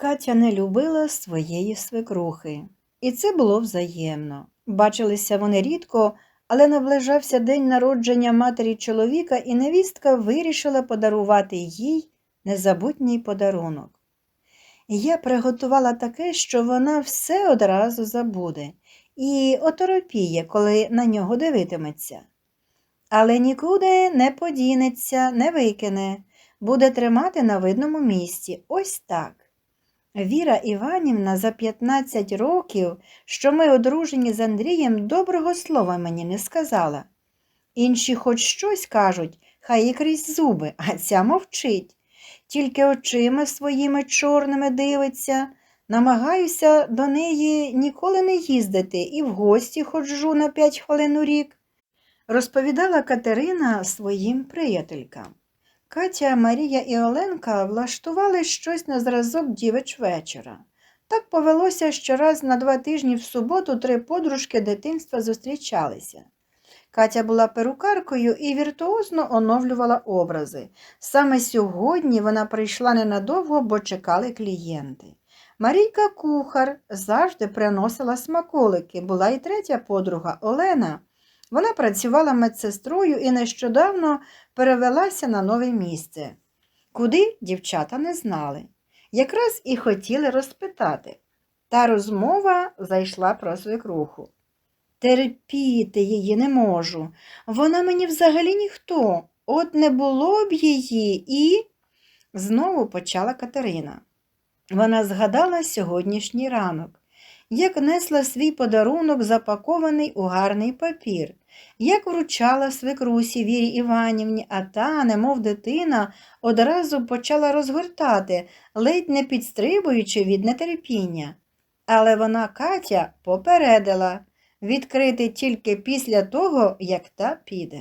Катя не любила своєї свекрухи, і це було взаємно. Бачилися вони рідко, але наближався день народження матері чоловіка, і невістка вирішила подарувати їй незабутній подарунок. Я приготувала таке, що вона все одразу забуде і оторопіє, коли на нього дивитиметься. Але нікуди не подінеться, не викине, буде тримати на видному місці. Ось так. Віра Іванівна за 15 років, що ми одружені з Андрієм, доброго слова мені не сказала. Інші хоч щось кажуть, хай і крізь зуби, а ця мовчить. Тільки очима своїми чорними дивиться. Намагаюся до неї ніколи не їздити і в гості ходжу на п'ять хвилин у рік, розповідала Катерина своїм приятелькам. Катя, Марія і Оленка влаштували щось на зразок дівич вечора. Так повелося, що раз на два тижні в суботу три подружки дитинства зустрічалися. Катя була перукаркою і віртуозно оновлювала образи. Саме сьогодні вона прийшла ненадовго, бо чекали клієнти. Марійка кухар завжди приносила смаколики, була і третя подруга Олена. Вона працювала медсестрою і нещодавно перевелася на нове місце. Куди дівчата не знали. Якраз і хотіли розпитати. Та розмова зайшла про свекруху. Терпіти її не можу. Вона мені взагалі ніхто. От не було б її і. Знову почала Катерина. Вона згадала сьогоднішній ранок, як несла свій подарунок, запакований у гарний папір, як вручала свекрусі Вірі Іванівні, а та, немов дитина, одразу почала розгортати, ледь не підстрибуючи від нетерпіння. Але вона Катя попередила відкрити тільки після того, як та піде.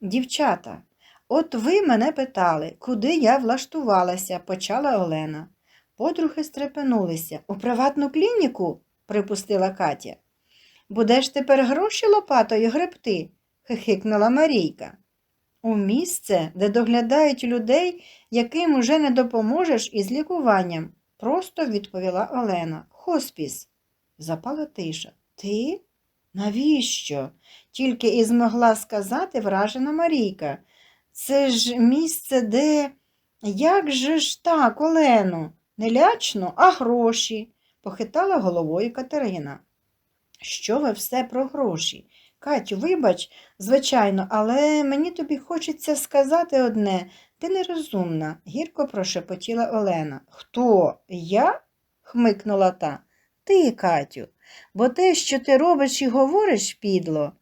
Дівчата, от ви мене питали, куди я влаштувалася, почала Олена. Подруги стрепенулися. У приватну клініку? припустила Катя. Будеш тепер гроші лопатою гребти? хихикнула Марійка. У місце, де доглядають людей, яким уже не допоможеш із лікуванням, просто відповіла Олена. Хоспіс. Запала тиша. Ти? Навіщо? Тільки і змогла сказати вражена Марійка. Це ж місце, де. Як же ж так, Олено? Не лячно, а гроші, похитала головою Катерина. Що ви все про гроші? Катю, вибач, звичайно, але мені тобі хочеться сказати одне. Ти нерозумна, гірко прошепотіла Олена. Хто? Я? хмикнула та. Ти, Катю, бо те, що ти робиш і говориш, підло.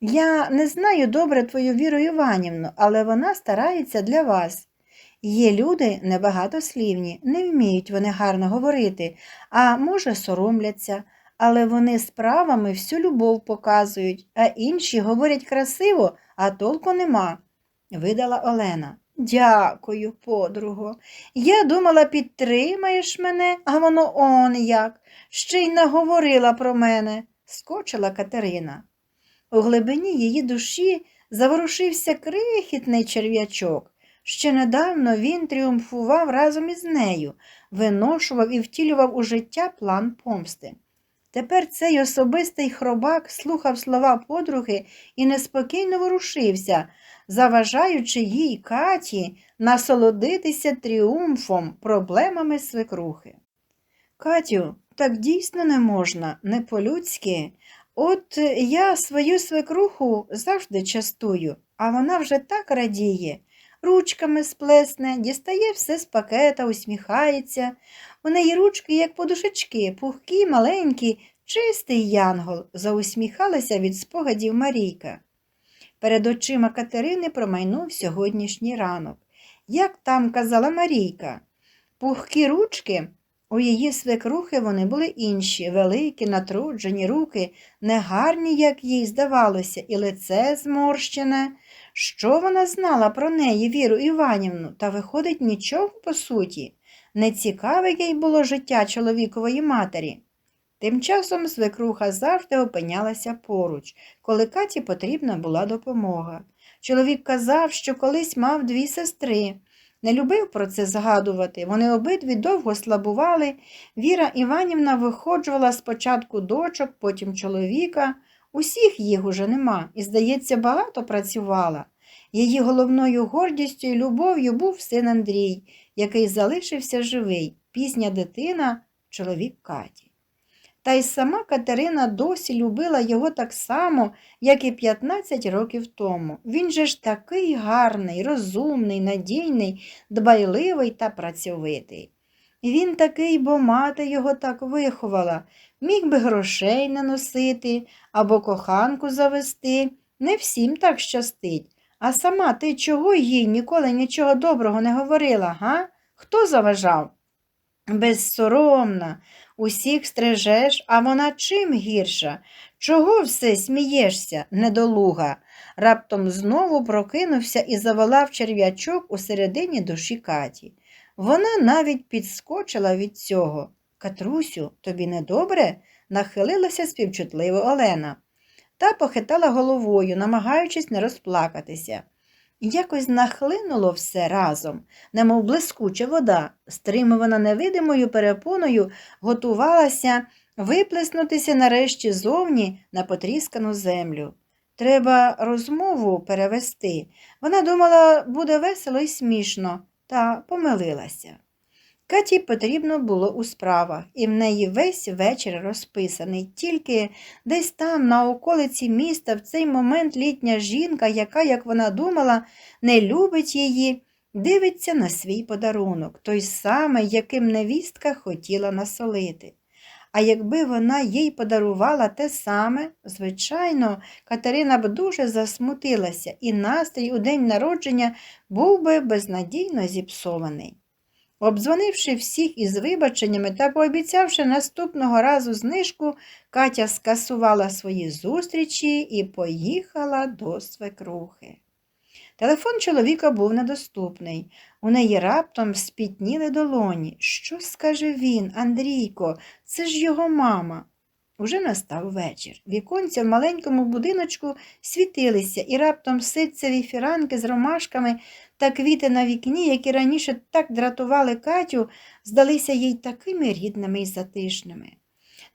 Я не знаю добре твою Віру Іванівну, але вона старається для вас. Є люди небагатослівні, не вміють вони гарно говорити, а може, соромляться, але вони справами всю любов показують, а інші говорять красиво, а толку нема, видала Олена. Дякую, подруго. Я думала, підтримаєш мене, а воно он як. Ще й наговорила про мене, скочила Катерина. У глибині її душі заворушився крихітний черв'ячок. Ще недавно він тріумфував разом із нею, виношував і втілював у життя план помсти. Тепер цей особистий хробак слухав слова подруги і неспокійно ворушився, заважаючи їй Каті насолодитися тріумфом, проблемами свекрухи. Катю, так дійсно не можна, не по-людськи. От я свою свекруху завжди частую, а вона вже так радіє ручками сплесне, дістає все з пакета, усміхається. У неї ручки, як подушечки, пухкі, маленькі, чистий янгол, заусміхалася від спогадів Марійка. Перед очима Катерини промайнув сьогоднішній ранок. Як там казала Марійка, пухкі ручки. У її свекрухи вони були інші, великі, натруджені руки, негарні, як їй здавалося, і лице зморщене. Що вона знала про неї, Віру Іванівну, та виходить нічого по суті. Нецікаве їй було життя чоловікової матері. Тим часом свекруха завжди опинялася поруч, коли Каті потрібна була допомога. Чоловік казав, що колись мав дві сестри. Не любив про це згадувати. Вони обидві довго слабували. Віра Іванівна виходжувала спочатку дочок, потім чоловіка. Усіх їх уже нема і, здається, багато працювала. Її головною гордістю і любов'ю був син Андрій, який залишився живий, пізня дитина, чоловік Каті. Та й сама Катерина досі любила його так само, як і 15 років тому. Він же ж такий гарний, розумний, надійний, дбайливий та працьовитий. Він такий, бо мати його так виховала, міг би грошей не носити або коханку завести. Не всім так щастить. А сама ти чого їй ніколи нічого доброго не говорила, га? Хто заважав? Безсоромна, усіх стрижеш, а вона чим гірша? Чого все смієшся, недолуга? Раптом знову прокинувся і заволав черв'ячок у середині душі Каті. Вона навіть підскочила від цього. Катрусю, тобі недобре? нахилилася співчутливо Олена та похитала головою, намагаючись не розплакатися. Якось нахлинуло все разом, немов блискуча вода, стримувана невидимою перепоною, готувалася виплеснутися нарешті зовні на потріскану землю. Треба розмову перевести. Вона думала, буде весело і смішно, та помилилася. Каті потрібно було у справах, і в неї весь вечір розписаний. Тільки десь там, на околиці міста, в цей момент літня жінка, яка, як вона думала, не любить її, дивиться на свій подарунок, той самий, яким невістка хотіла насолити. А якби вона їй подарувала те саме, звичайно, Катерина б дуже засмутилася, і настрій у день народження був би безнадійно зіпсований. Обдзвонивши всіх із вибаченнями та пообіцявши наступного разу знижку, Катя скасувала свої зустрічі і поїхала до свекрухи. Телефон чоловіка був недоступний. У неї раптом спітніли долоні. Що скаже він, Андрійко, це ж його мама. Уже настав вечір. Віконця в маленькому будиночку світилися, і раптом ситцеві фіранки з ромашками та квіти на вікні, які раніше так дратували Катю, здалися їй такими рідними і затишними.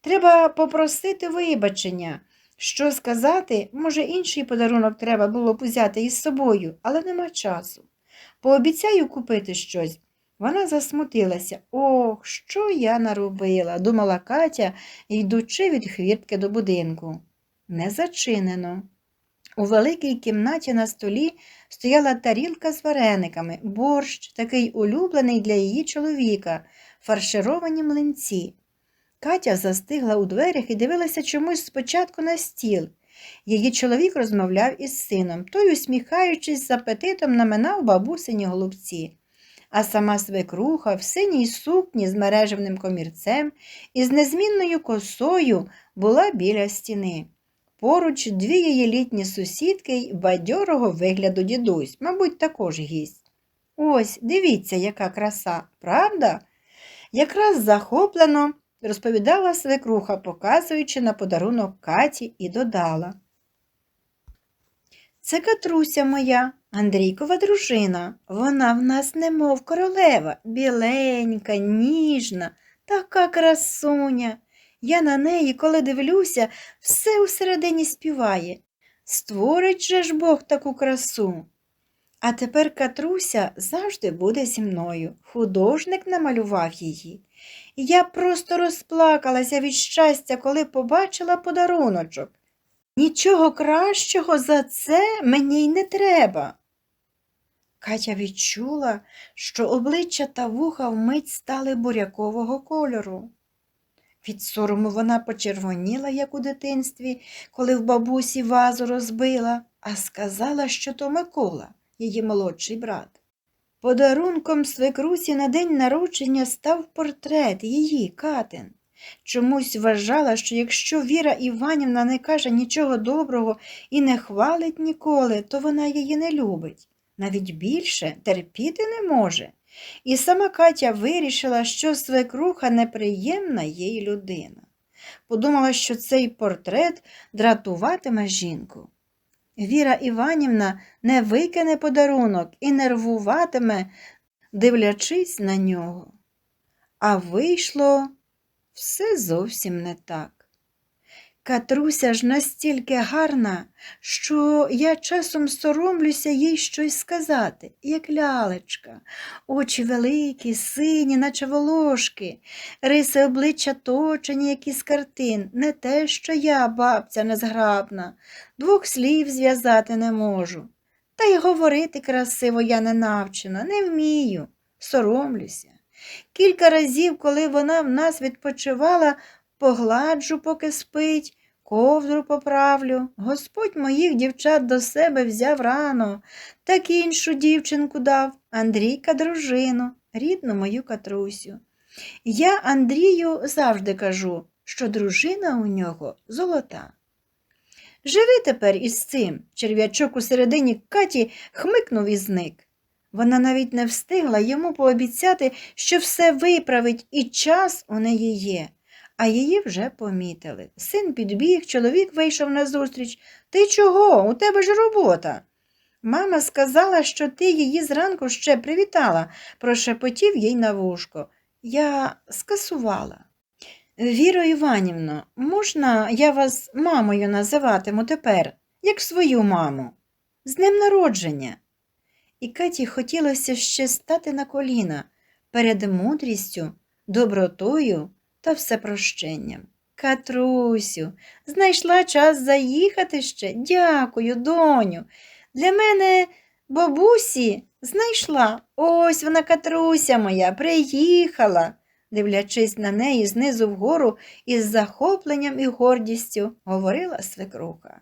Треба попросити вибачення. Що сказати, може, інший подарунок треба було б взяти із собою, але нема часу. Пообіцяю купити щось. Вона засмутилася. Ох, що я наробила, думала Катя, йдучи від хвіртки до будинку. Не зачинено. У великій кімнаті на столі стояла тарілка з варениками, борщ, такий улюблений для її чоловіка, фаршировані млинці. Катя застигла у дверях і дивилася чомусь спочатку на стіл. Її чоловік розмовляв із сином, той, усміхаючись, з апетитом наминав бабусині голубці. А сама свекруха в синій сукні з мережевним комірцем і з незмінною косою була біля стіни. Поруч дві її літні сусідки й бадьорого вигляду дідусь, мабуть, також гість. Ось, дивіться, яка краса, правда? Якраз захоплено розповідала свекруха, показуючи на подарунок Каті, і додала. Це Катруся моя, Андрійкова дружина. Вона в нас немов королева, біленька, ніжна, така красуня. Я на неї, коли дивлюся, все усередині співає. Створить же ж Бог таку красу. А тепер Катруся завжди буде зі мною. Художник намалював її. Я просто розплакалася від щастя, коли побачила подаруночок. Нічого кращого за це мені й не треба. Катя відчула, що обличчя та вуха вмить стали бурякового кольору. Від сорому вона почервоніла, як у дитинстві, коли в бабусі вазу розбила, а сказала, що то Микола, її молодший брат. Подарунком свекрусі на день народження став портрет її, Катин. Чомусь вважала, що якщо Віра Іванівна не каже нічого доброго і не хвалить ніколи, то вона її не любить. Навіть більше терпіти не може. І сама Катя вирішила, що свекруха неприємна їй людина. Подумала, що цей портрет дратуватиме жінку. Віра Іванівна не викине подарунок і нервуватиме, дивлячись на нього. А вийшло все зовсім не так. Катруся ж настільки гарна, що я часом соромлюся їй щось сказати, як лялечка, очі великі, сині, наче волошки, риси обличчя точені, як із картин, не те, що я, бабця незграбна, двох слів зв'язати не можу. Та й говорити красиво я не навчена, не вмію, соромлюся. Кілька разів, коли вона в нас відпочивала, погладжу, поки спить, ковдру поправлю. Господь моїх дівчат до себе взяв рано, так іншу дівчинку дав, Андрійка дружину, рідну мою Катрусю. Я Андрію завжди кажу, що дружина у нього золота. Живи тепер із цим. Черв'ячок у середині Каті хмикнув і зник. Вона навіть не встигла йому пообіцяти, що все виправить, і час у неї є. А її вже помітили. Син підбіг, чоловік вийшов назустріч. Ти чого? У тебе ж робота. Мама сказала, що ти її зранку ще привітала, прошепотів їй на вушко. Я скасувала. Віро Іванівно, можна я вас мамою називатиму тепер, як свою маму? З днем народження. І Каті хотілося ще стати на коліна перед мудрістю, добротою та всепрощенням. Катрусю, знайшла час заїхати ще. Дякую, доню. Для мене бабусі знайшла. Ось вона, Катруся моя, приїхала. Дивлячись на неї знизу вгору із захопленням і гордістю, говорила свекруха.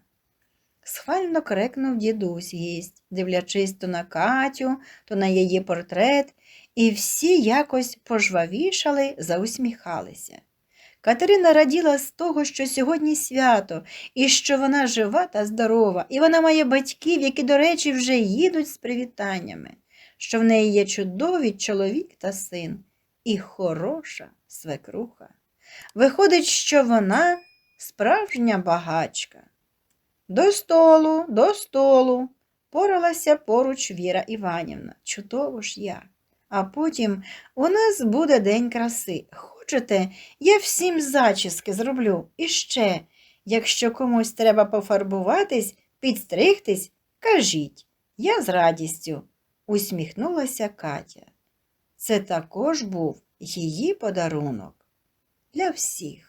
Схвально крикнув дідусь гість, дивлячись то на Катю, то на її портрет, і всі якось пожвавішали, заусміхалися. Катерина раділа з того, що сьогодні свято, і що вона жива та здорова, і вона має батьків, які, до речі, вже їдуть з привітаннями, що в неї є чудовий чоловік та син, і хороша свекруха. Виходить, що вона справжня багачка. До столу, до столу, поралася поруч Віра Іванівна. Чудово ж як. А потім у нас буде день краси. Хочете, я всім зачіски зроблю. І ще, якщо комусь треба пофарбуватись, підстригтись, кажіть. Я з радістю, усміхнулася Катя. Це також був її подарунок для всіх.